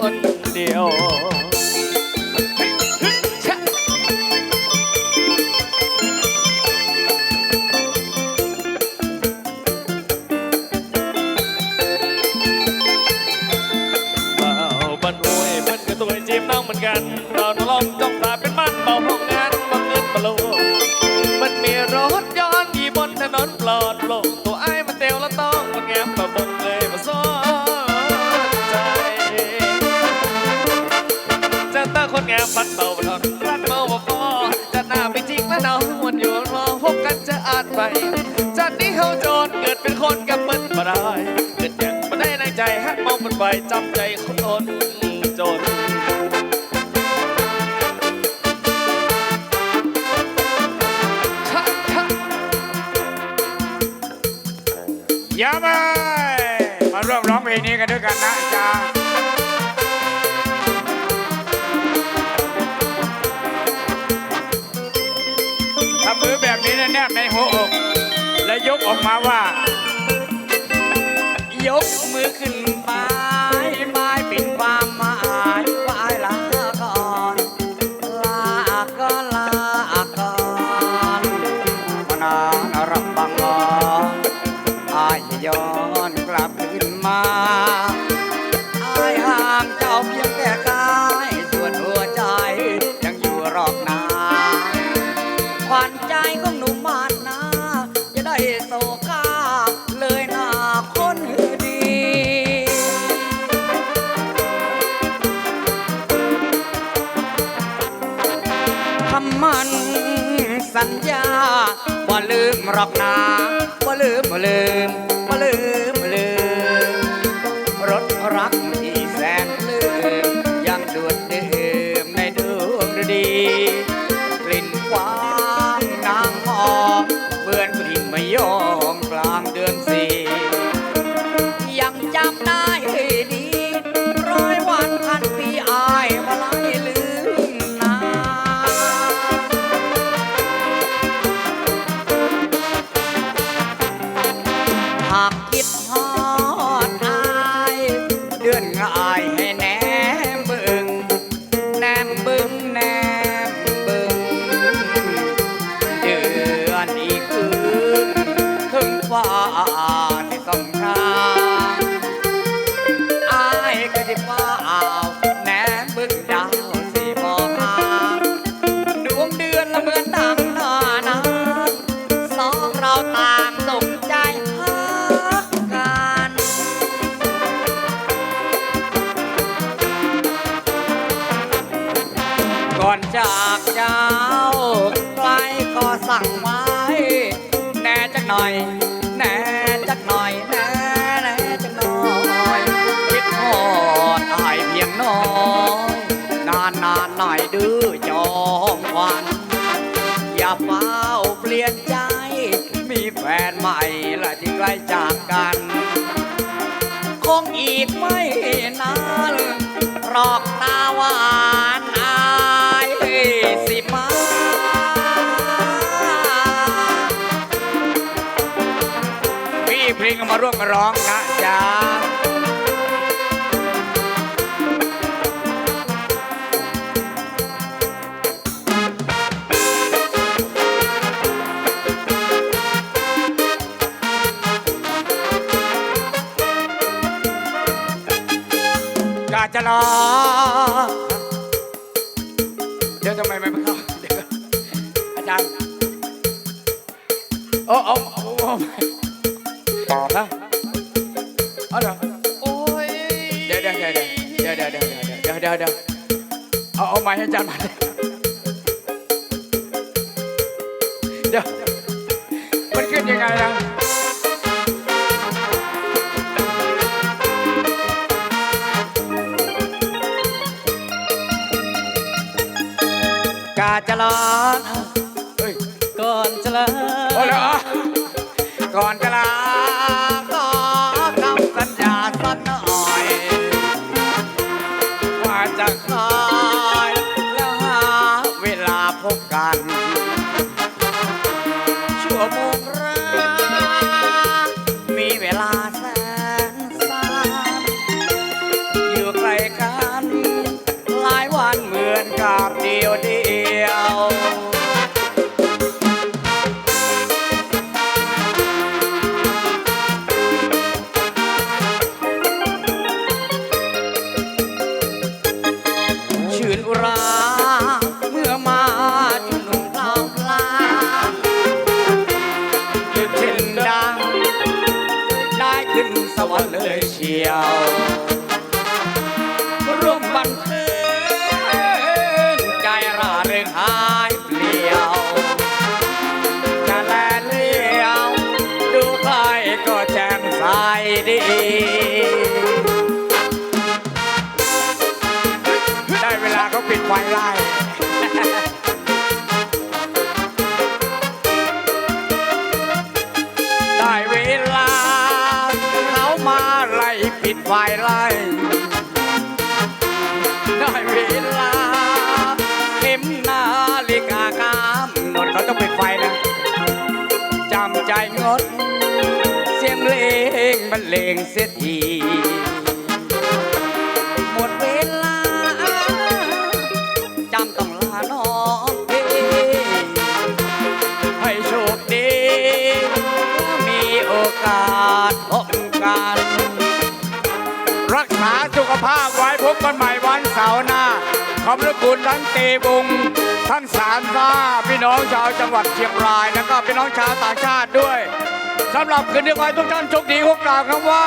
คนเดียวเบาบันอวยมันก็ตัวจีบน้องเหมือนกัน ฟันเบาบนถนนรันเมาบ่พอจะหน้าไปจริงแล้วน้องมันอยู่รอพบกันจะอาจไปจากนี้เฮาโจรเกิดเป็นคนกับมันบ่ได้เกิดอย่างมาได้ในใจฮักมองมันไปจำใจคนจนอย่าไปมาร่วมร้องเพลงนี้กันด้วยกันนะจ๊ะ ออกมาว่า ยกมือขึ้น รอกนะว่ลืมว่ลืม ก่อนจากเจ้าใครก็สั่งไว้ แน่จักหน่อย แน่จักหน่อย แน่แน่จักหน่อยคิดทอดอายเพียงน้อยนานนานหน่อยดื้อจอมควัน อย่าเฝ้าเปลี่ยนใจ มีแฟนใหม่และที่ใกล้จากกัน คงอีกไม่นานรอก ลงมาร่วมร้องนะจ๊ะกาจะรอเดี๋ยวทำไมไม่เข้าอาจารย์โอ้โอ้โอ้โอ้ เดี๋ยวเดี๋ยวเดี๋ยวเดี๋ยวเดี๋ยวเดี๋ยวเอาเอาไม้ให้อาจารย์มาเดี๋ยวมันขึ้นยังไงนะกาจะร้อนก่อนจะเลิกก่อน ย ปิดไฟไล่ได้เวลาเข็มนาฬิกากำหนดเขาต้องปิดไฟนะจำใจงด เสียงเลงบรรเลงเสียทีหมดเวลาจำต้องลาน้องพี่ให้โชคดี มีโอกาสพบ กันใหม่วันเสาร์หน้าขอบพระคุณทั้งเตบุงทั้งสารฟ้าพี่น้องชาวจังหวัดเชียงรายแล้วก็พี่น้องชาวต่างชาติด้วยสำหรับคืนนี้ขอให้ทุกท่านโชคดีขอกล่าวคำว่า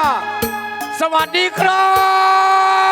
สวัสดีครับ